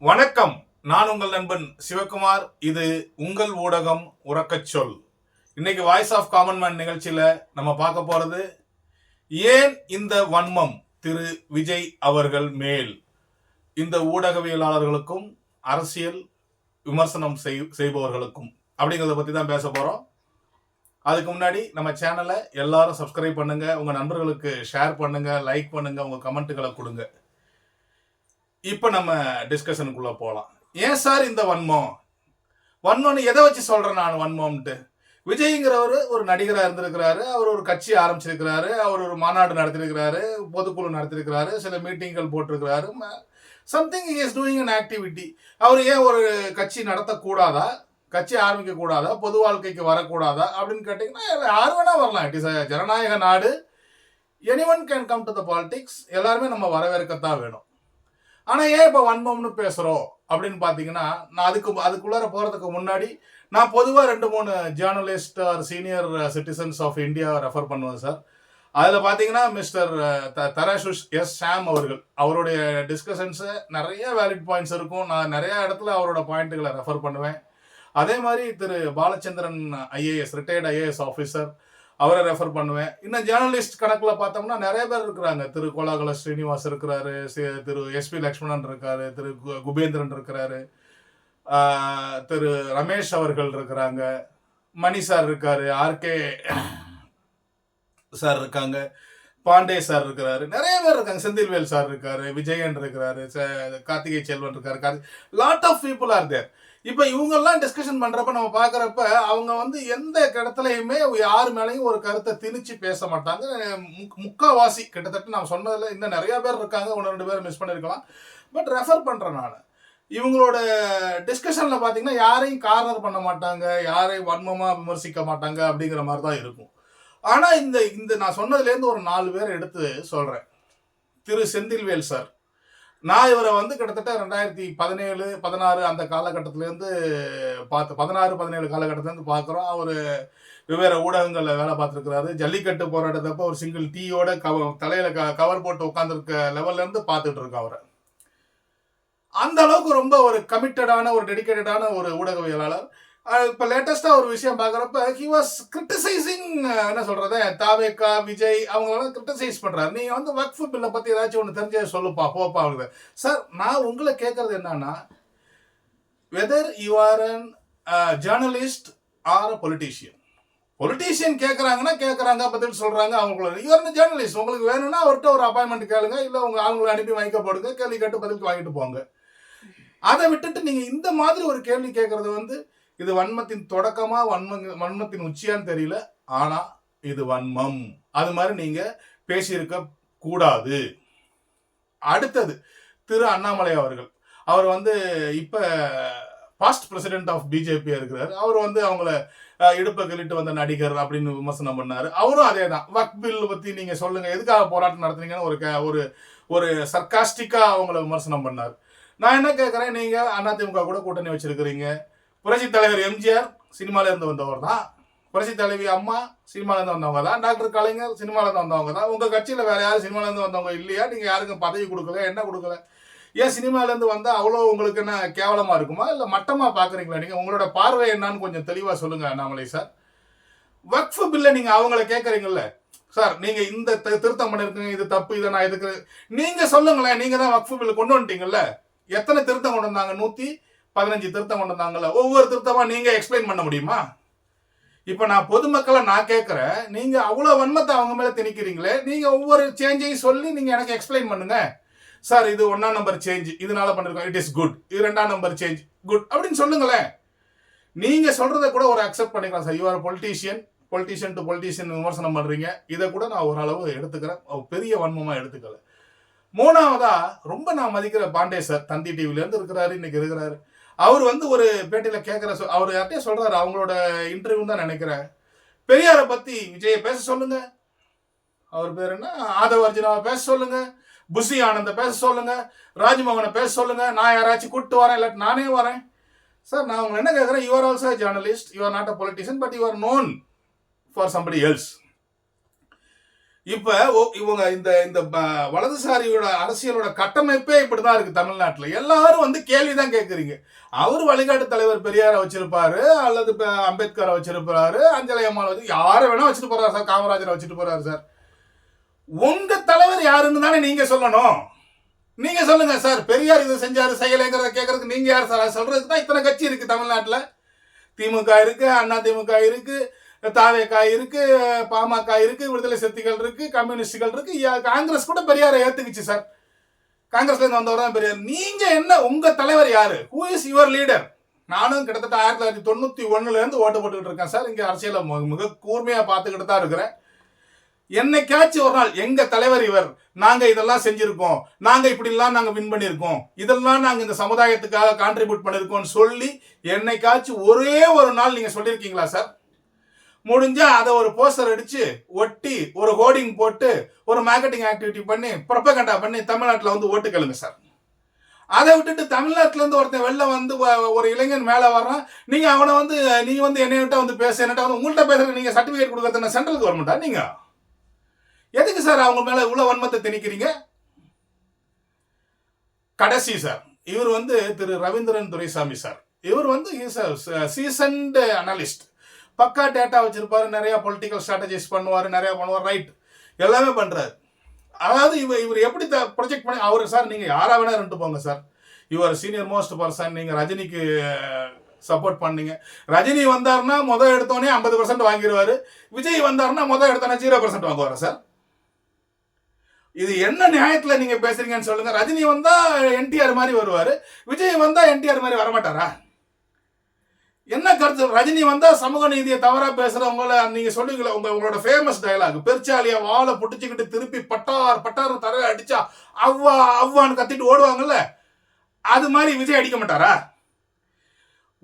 வணக்கம். நான் உங்கள் நண்பன் சிவகுமார். இது உங்கள் ஊடகம் உறக்கச் சொல். இன்னைக்கு வாய்ஸ் ஆஃப் காமன் மேன் நிகழ்ச்சியில் நம்ம பார்க்க போறது ஏன் இந்த வன்மம் திரு விஜய் அவர்கள் மேல்? இந்த ஊடகவியலாளர்களுக்கும் அரசியல் விமர்சனம் செய்- செய்பவர்களுக்கும். அப்படிங்கிறத பற்றி தான் பேச போகிறோம் அதுக்கு முன்னாடி நம்ம சேனலை எல்லாரும் சப்ஸ்கிரைப் பண்ணுங்கள் உங்கள் நண்பர்களுக்கு ஷேர் பண்ணுங்கள் லைக் பண்ணுங்கள் உங்கள் கமெண்ட்டுகளை கொடுங்க. இப்போ நம்ம டிஸ்கஷனுக்குள்ளே போகலாம் ஏன் சார் இந்த வன்மம்? வன்மம்னு எதை வச்சு சொல்கிறேன் நான் வன்மம்ன்ட்டு? விஜய்ங்கிறவர் ஒரு நடிகராக இருந்திருக்கிறாரு அவர் ஒரு கட்சி ஆரம்பிச்சிருக்கிறாரு அவர் ஒரு மாநாடு நடத்திருக்கிறாரு பொதுக்குழு நடத்திருக்கிறாரு சில மீட்டிங்கள் போட்டிருக்கிறாரு something is doing an activity அவர் ஏன் ஒரு கட்சி நடத்தக்கூடாதா? கட்சி ஆரம்பிக்கக்கூடாதா? பொது வாழ்க்கைக்கு வரக்கூடாதா? அப்படின்னு கேட்டிங்கன்னா யார் வேணால் வரலாம். இட் இஸ் ஜனநாயக நாடு. Any one can come to the politics எல்லாருமே நம்ம வரவேற்கத்தான் வேணும். ஆனால் ஏன் இப்போ வன்மம்னு பேசுகிறோம் அப்படின்னு பார்த்தீங்கன்னா நான் அதுக்கு அதுக்குள்ளார போகிறதுக்கு முன்னாடி நான் பொதுவாக ரெண்டு மூணு journalist are senior citizens of India refer பண்ணுவேன் சார் அதில் பார்த்தீங்கன்னா மிஸ்டர் த தராசுஷ் எஸ் ஷாம் அவர்கள். அவருடைய டிஸ்கஷன்ஸு நிறைய வேலிட் பாயிண்ட்ஸ் இருக்கும். நான் நிறைய இடத்துல அவரோட பாயிண்ட்டுகளை ரெஃபர் பண்ணுவேன். அதே மாதிரி Thiru Balachandran IAS retired IAS officer அவரை ரெஃபர் பண்ணுவேன். இன்னும் ஜேர்னலிஸ்ட் கணக்கில் பார்த்தோம்னா நிறைய பேர் இருக்கிறாங்க. திரு கோலாகல ஸ்ரீனிவாஸ் இருக்கிறாரு திரு எஸ்பி லக்ஷ்மணன் இருக்காரு திரு குபேந்திரன் இருக்கிறாரு. திரு ரமேஷ் அவர்கள் இருக்கிறாங்க. மணி சார் இருக்காரு ஆர்கே சார் இருக்காங்க. பாண்டே சார் இருக்கிறாரு. நிறைய பேர் இருக்காங்க. செந்தில்வேல் சார் இருக்காரு விஜயன் இருக்கிறாரு ச- கார்த்திகை செல்வன் இருக்காரு. Karthi lot of people are there இப்போ இவங்கெல்லாம் டிஸ்கஷன் பண்ணுறப்ப நம்ம பார்க்குறப்ப அவங்க வந்து எந்த இடத்துலையுமே யார் மேலேயும் ஒரு கருத்தை திணிச்சு பேச மாட்டாங்க. முக்- முக்காவாசி கிட்டத்தட்ட நான் சொன்னதில் இன்னும் நிறையா பேர் இருக்காங்க. ஒன்று ரெண்டு பேர் மிஸ் பண்ணியிருக்கலாம் பட் ரெஃபர் பண்ணுறேன் நான். இவங்களோட டிஸ்கஷனில் பார்த்தீங்கன்னா யாரையும் கார்னர் பண்ண மாட்டாங்க. யாரையும் வன்மமாக விமர்சிக்க மாட்டாங்க அப்படிங்கிற மாதிரி தான் இருக்கும். ஆனால் இந்த இந்த நான் சொன்னதுலேருந்து ஒரு நாலு பேர் எடுத்து சொல்கிறேன் திரு செந்தில்வேல் சார். நான் இவரை வந்து கிட்டத்தட்ட ரெண்டாயிரத்தி பதினேழு பதினாறு அந்த காலகட்டத்திலேருந்து பார்த்து பதினாறு பதினேழு காலகட்டத்திலேருந்து பார்க்குறோம். அவர் வெவ்வேறு ஊடகங்களில் வேலை பார்த்துருக்கிறாரு. ஜல்லிக்கட்டு போராட்டத்தப்போ ஒரு சிங்கிள் டீயோட கவ தலையில் க கவர் போட்டு உட்காந்துருக்க லெவல்லேருந்து பார்த்துட்டு இருக்கோம் அவரை. அந்த அளவுக்கு ரொம்ப ஒரு கமிட்டடான ஒரு டெடிக்கேட்டடான ஒரு ஊடகவியலாளர். இப்போ லேட்டஸ்ட்டாக ஒரு விஷயம் பார்க்குறப்ப ஹி வாஸ் கிரிட்டிசைசிங் என்ன சொல்கிறது தாவேக்கா விஜய் அவங்களெல்லாம் கிரிட்டிசைஸ் பண்ணுறாரு நீங்கள் வந்து வக்ஃபு பில்லை பற்றி ஏதாச்சும் ஒன்று தெரிஞ்ச சொல்லுப்பா போப்பா அவங்க சார் நான் உங்களை கேட்குறது என்னன்னா whether you are an journalist or a politician politician கேட்குறாங்கன்னா கேட்குறாங்க பதில் சொல்கிறாங்க அவங்களோட யூஆர் ஜேர்னலிஸ்ட் உங்களுக்கு வேணும்னா அவர்கிட்ட ஒரு அப்பாயின்மெண்ட் கேளுங்க இல்லை உங்கள் ஆளுங்களை அனுப்பி வாங்கிக்க போடுங்க கேள்வி கேட்டு பதிலுக்கு வாங்கிட்டு போங்க. அதை விட்டுட்டு நீங்கள் இந்த மாதிரி ஒரு கேள்வி கேட்குறது வந்து இது வன்மத்தின் தொடக்கமா வன்ம வன்மத்தின் உச்சியான்னு தெரியல. ஆனா இது வன்மம். அது மாதிரி நீங்க பேசியிருக்க கூடாது. அடுத்தது திரு அண்ணாமலை அவர்கள். அவர் வந்து இப்ப பாஸ்ட் பிரசிடென்ட் ஆஃப் பிஜேபி இருக்கிறார். அவர் வந்து அவங்கள இடுப்பை கிளிட்டு வந்த நடிகர் அப்படின்னு விமர்சனம் பண்ணார். அவரும் அதே தான் வக் பில் பற்றி நீங்கள் சொல்லுங்கள் எதுக்காக போராட்டம் நடத்துனீங்கன்னு ஒரு க- ஒரு ஒரு சர்க்காஸ்டிக்காக அவங்கள விமர்சனம் பண்ணார். நான் என்ன கேட்குறேன் நீங்கள் அதிமுக கூட கூட்டணி வச்சுருக்கிறீங்க. புரட்சி தலைவர் எம்ஜிஆர் சினிமாலேருந்து வந்தவர் தான். புரட்சி தலைவி அம்மா சினிமாலேருந்து வந்தவங்க தான். டாக்டர் கலைஞர் சினிமாலேருந்து வந்தவங்க தான். உங்கள் கட்சியில் வேறு யாரும் சினிமாலேருந்து வந்தவங்க இல்லையா? நீங்கள் யாருக்கும் பதவி கொடுக்கல என்ன கொடுக்கல? ஏன் சினிமாலேருந்து வந்தால் அவ்வளோ உங்களுக்கு என்ன கேவலமாக இருக்குமா? இல்லை மட்டமாக பார்க்குறீங்களா நீங்கள் உங்களோட பார்வை என்னன்னு கொஞ்சம் தெளிவாக சொல்லுங்கள் அண்ணாமலை சார். வக்ஃபு பில்லை நீங்கள் அவங்கள கேட்குறீங்கல்ல சார் நீங்க இந்த திருத்தம் பண்ணிருக்கீங்க இது தப்பு இதை நான் இதுக்கு நீங்க சொல்லுங்களேன் நீங்க தான் வக்ஃபு பில் கொண்டு வந்துட்டீங்கல்ல. எத்தனை திருத்தம் கொண்டு வந்தாங்க? நூத்தி பதினஞ்சு திருத்தம் கொண்டு வந்தாங்கல்ல ஒவ்வொரு திருத்தமா நீங்க எக்ஸ்பிளைன் பண்ண முடியுமா? இப்ப நான் பொதுமக்களை நான் கேட்கறேன் நீங்க அவ்வளவு வன்மத்தை அவங்க மேல திணிக்கிறீங்களே நீங்க ஒவ்வொரு சேஞ்சையும் சொல்லி நீங்க எனக்கு எக்ஸ்பிளைன் பண்ணுங்க. சார் இது ஒன்னாம் நம்பர் சேஞ்ச் இதனால பண்ணிருக்கோம் இட் இஸ் குட் இது ரெண்டாம் நம்பர் சேஞ்ச் குட் அப்படின்னு சொல்லுங்களேன். நீங்க சொல்றத கூட ஒரு அக்செப்ட் பண்ணிக்கலாம் sir. You're politician politician to politician விமர்சனம் பண்றீங்க. இதை கூட நான் ஓரளவு எடுத்துக்கிறேன். ஒரு பெரிய வன்மமா எடுத்துக்கல. மூணாவதா ரொம்ப நான் மதிக்கிற பாண்டே சார் தந்தி டிவில இருந்து இருக்கிறாரு இன்னைக்கு இருக்கிறாரு. அவர் வந்து ஒரு பேட்டியில் கேட்குற சொ- அவர் யார்கிட்டயே சொல்கிறாரு அவங்களோட இன்டர்வியூ தான் நினைக்கிறேன். பெரியாரை பற்றி விஜயை பேச சொல்லுங்க. அவர் பேர் என்ன? ஆதவ அர்ஜுனாவை பேச சொல்லுங்க. புஷி ஆனந்த பேச சொல்லுங்க. ராஜ்மோகனை பேச சொல்லுங்க. நான் யாராச்சும் கூப்பிட்டு வரேன் இல்லாட்டி நானே வரேன். சார் நான் உங்களை என்ன கேட்குறேன் you're also journalist you're not a politician but you're known for somebody else இப்ப இவங்க இந்த இந்த ப- வலதுசாரியோட அரசியலோட கட்டமைப்பே இப்படிதான் இருக்கு தமிழ்நாட்டுல. எல்லாரும் வந்து கேள்விதான் கேட்குறீங்க அவர் வழிகாட்டு தலைவர் பெரியாரை வச்சிருப்பாரு அல்லது அம்பேத்கரை வச்சிருப்பாரு அஞ்சலி அம்மாள் வச்சு யாரை வேணா வச்சுட்டு போறாரு சார் காமராஜரை வச்சுட்டு போறாரு சார். உங்க தலைவர் யாருன்னு தானே நீங்க சொல்லணும். நீங்க சொல்லுங்க சார் பெரியார் இதை செஞ்சாரு செய்யலைங்கிறத கேட்கறதுக்கு நீங்க யார் சார்? சொல்றதுக்கு தான் இத்தனை கட்சி இருக்கு தமிழ்நாட்டுல. திமுக இருக்கு அண்ணா திமுக இருக்கு தாவேக்கா இருக்கு பாமக இருக்கு விடுதலை சக்திகள் இருக்கு கம்யூனிஸ்டுகள் இருக்கு. காங்கிரஸ் கூட பெரியாரை ஏத்துக்குச்சு சார் காங்கிரஸ்ல இருந்து வந்தவர் தான் பெரியார். நீங்க என்ன உங்க தலைவர் யாரு? ஹூ இஸ் யுவர் லீடர் நானும் கிட்டத்தட்ட ஆயிரத்தி தொள்ளாயிரத்தி தொண்ணூத்தி ஒண்ணுல இருந்து ஓட்டு போட்டுக்கிட்டு இருக்கேன் சார் இங்க அரசியல மிக கூர்மையா பார்த்துக்கிட்டு தான் இருக்கிறேன். என்னைக்காச்சும் ஒரு நாள் எங்க தலைவர் இவர் நாங்க இதெல்லாம் செஞ்சிருக்கோம் நாங்க இப்படிலாம் நாங்க வின் பண்ணியிருக்கோம் இதெல்லாம் நாங்க இந்த சமுதாயத்துக்காக கான்ட்ரிபியூட் பண்ணிருக்கோம்னு சொல்லி என்னைக்காச்சும் ஒரே ஒரு நாள் நீங்க சொல்லியிருக்கீங்களா சார் முடிஞ்சா அதை ஒரு போஸ்டர் அடிச்சு ஒட்டி ஒரு ஹோர்டிங் போட்டு ஒரு மார்க்கெட்டிங் ஆக்டிவிட்டி பண்ணி ப்ரொபகண்டா பண்ணி தமிழ்நாட்டில் வந்து ஓட்டு கேளுங்க சார். அதை விட்டுட்டு தமிழ்நாட்டிலேருந்து ஒருத்தன் வெளில வந்து ஒரு இளைஞன் மேலே வர்றான். நீங்க அவனை வந்து நீ வந்து என்னையிட்ட வந்து பேச என்னட்ட வந்து உங்கள்கிட்ட பேசுகிற நீங்க சர்டிபிகேட் கொடுக்கறதுனா சென்ட்ரல் கவர்மெண்டா நீங்க? எதுக்கு சார் அவங்க மேல இவ்வளவு வன்மத்தை திணிக்கிறீங்க? கடைசி சார் இவர் வந்து திரு ரவீந்திரன் துரைசாமி சார். இவர் வந்து சீசன்டு அனலிஸ்ட் பக்கா டேட்டா வச்சிருப்பாரு நிறைய பொலிட்டிக்கல் ஸ்ட்ராட்டஜிஸ் பண்ணுவார் நிறைய பண்ணுவார் ரைட் எல்லாமே பண்ணுறாரு அதாவது இவர் இவர் எப்படி ப்ரொஜெக்ட் பண்ணி அவர் சார் நீங்கள் யாராக வேணா இருந்துட்டு போங்க சார் இவர் சீனியர் மோஸ்ட் பர்சன் நீங்கள் ரஜினிக்கு சப்போர்ட் பண்ணீங்க. ரஜினி வந்தாருன்னா முதல் எடுத்தோடனே ஐம்பது பர்சன்ட் வாங்கிடுவார் விஜய் வந்தார்னா முதல் எடுத்தோடனே ஜீரோ பர்சன்ட் வாங்குவாரா சார் இது என்ன நியாயத்தில் நீங்கள் பேசுறீங்கன்னு சொல்லுங்கள் ரஜினி வந்தால் என்டிஆர் மாதிரி வருவார். விஜய் வந்தால் என்டிஆர் மாதிரி வரமாட்டாரா? என்ன கருத்து? ரஜினி வந்தா சமூக நீதியை தவறா பேசுறவங்கள நீங்க சொல்லுவீங்களா? உங்க உங்களோட ஃபேமஸ் டயலாக் பெருச்சாலியா வாழை புடிச்சுக்கிட்டு திருப்பி பட்டார் பட்டார் தர அடிச்சா அவ்வா அவ்வான்னு கத்திட்டு ஓடுவாங்கல்ல? அது மாதிரி விஜய் அடிக்க மாட்டாரா?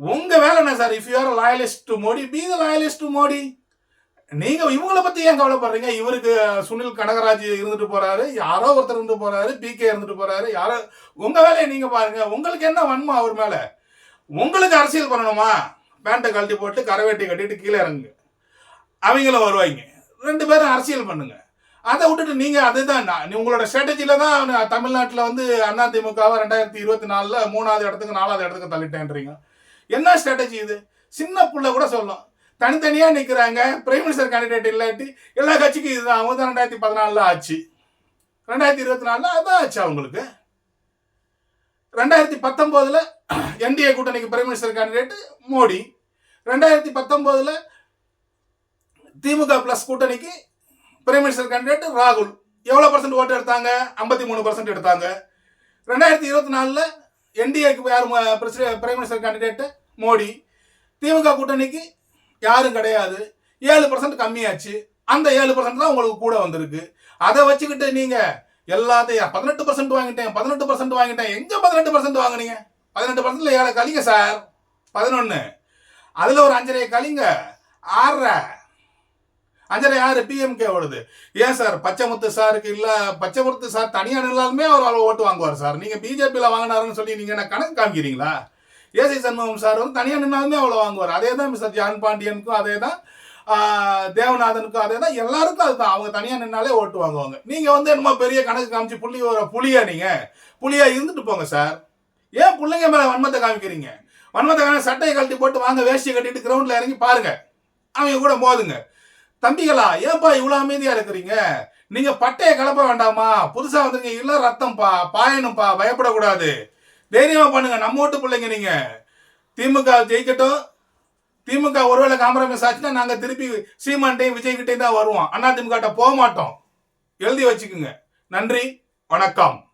உங்க வேலை என்ன sir if you're loyalist to Modi be the loyalist to Modi நீங்க இவங்கள பத்தி ஏன் கவலைப்படுறீங்க? இவருக்கு சுனில் கனகராஜ் இருந்துட்டு போறாரு யாரோ ஒருத்தர் இருந்துட்டு போறாரு பிகே இருந்துட்டு போறாரு யாரோ உங்க வேலையை நீங்க பாருங்க. உங்களுக்கு என்ன வன்மம் அவர் மேல? உங்களுக்கு அரசியல் பண்ணணுமா? பேண்ட்டை கழட்டி போட்டு கரவேட்டி கட்டிட்டு கீழே இறங்குங்க. அவங்களும் வருவாங்க. ரெண்டு பேரும் அரசியல் பண்ணுங்க. அதை விட்டுட்டு நீங்க அதுதான் உங்களோட ஸ்ட்ராட்டஜில தான் தமிழ்நாட்டில் வந்து அதிமுகவை ரெண்டாயிரத்தி இருபத்தி நாலுல மூணாவது இடத்துக்கு நாலாவது இடத்துக்கு தள்ளிட்டேன்றீங்க. என்ன ஸ்ட்ராட்டஜி இது? சின்ன புள்ள கூட சொல்லும் தனித்தனியா நிற்கிறாங்க பிரைம் மினிஸ்டர் கேண்டிடேட் இல்லாட்டி எல்லா கட்சிக்கும் இதுதான். அவங்க தான் ரெண்டாயிரத்தி பதினாலில் ஆச்சு. ரெண்டாயிரத்தி இருபத்தி நாலில் அதான் ஆச்சு அவங்களுக்கு. ரெண்டாயிரத்தி பத்தொம்போதில் என்டிஏ கூட்டணிக்கு பிரைம் மினிஸ்டர் கேண்டிடேட் மோடி. ரெண்டாயிரத்தி பத்தொம்போதில் திமுக பிளஸ் கூட்டணிக்கு பிரைம் மினிஸ்டர் கேண்டிடேட் ராகுல். எவ்வளோ பர்சன்ட் ஓட்டு எடுத்தாங்க? ஐம்பத்தி மூணு பர்சன்ட் எடுத்தாங்க. ரெண்டாயிரத்தி இருபத்தி நாலில் என்டிஏக்கு யார் prime minister candidate Modi. DMK கூட்டணிக்கு யாரும் கிடையாது. ஏழு பர்சன்ட் கம்மியாச்சு. அந்த ஏழு பர்சன்ட் தான் உங்களுக்கு கூட வந்திருக்கு. அதை வச்சுக்கிட்டு நீங்கள் எல்லாத்தையும் பதினெட்டு பர்சன்ட் வாங்கிட்டேன் பதினெட்டு பர்சன்ட் வாங்கிட்டேன். எங்க பதினெட்டு பர்சன்ட் வாங்கினீங்க? பதினெட்டு பர்சன்ட்ல ஏழை கழிங்க சார். பதினொன்னு. அதுல ஒரு அஞ்சரை கழிங்க ஆறரை. அஞ்சரை ஆறு பிஎம்கே ஓடுது. ஏன் சார்? பச்சைமுத்து சாருக்கு இல்ல பச்சைமுத்து சார் தனியாக நின்னாலுமே அவர் அவ்வளோ ஓட்டு வாங்குவார் சார். நீங்கள் பிஜேபியில் வாங்கினாருன்னு சொல்லி நீங்கள் என்ன கணக்கு காமிக்கிறீங்களா? ஏசி சண்முகம் சார் வந்து தனியாக நின்னாலுமே அவ்வளோ வாங்குவார். அதே தான் மிஸ்டர் ஜான் பாண்டியனுக்கும் அதே தான் தேவநாதனுக்கும் அதே தான் எல்லாருக்கும் அதுதான். அவங்க தனியாக நின்னாலே ஓட்டு வாங்குவாங்க. நீங்கள் வந்து என்னமோ பெரிய கணக்கு காமிச்சு புள்ளி ஒரு புளியா நீங்கள் புலியா இருந்துட்டு போங்க சார் ஏன் பிள்ளைங்க மேலே வன்மத்தை காமிக்கிறீங்க? வன்மத்தை காமி சட்டையை கழட்டி போட்டு வாங்க வேஷ்டியை கட்டிட்டு கிரவுண்டில் இறங்கி பாருங்க. அவங்க கூட மோதுங்க. தம்பிகளா ஏன்பா இவ்வளோ அமைதியாக இருக்கிறீங்க? நீங்க பட்டையை கலப்ப வேண்டாமா? புதுசா வந்துருங்க இல்ல ரத்தம்ப்பா பாயணும்ப்பா பயப்படக்கூடாது. தைரியமா பண்ணுங்க நம்ம வீட்டு பிள்ளைங்க நீங்க. திமுக ஜெயிக்கட்டும். திமுக ஒருவேளை காம்ப்ரமைஸ் ஆச்சுன்னா நாங்கள் திருப்பி சீமான்ட்டையும் விஜய்கிட்டையும் தான் வருவோம். அண்ணா திமுக போக மாட்டோம். எழுதி வச்சுக்குங்க. நன்றி. வணக்கம்.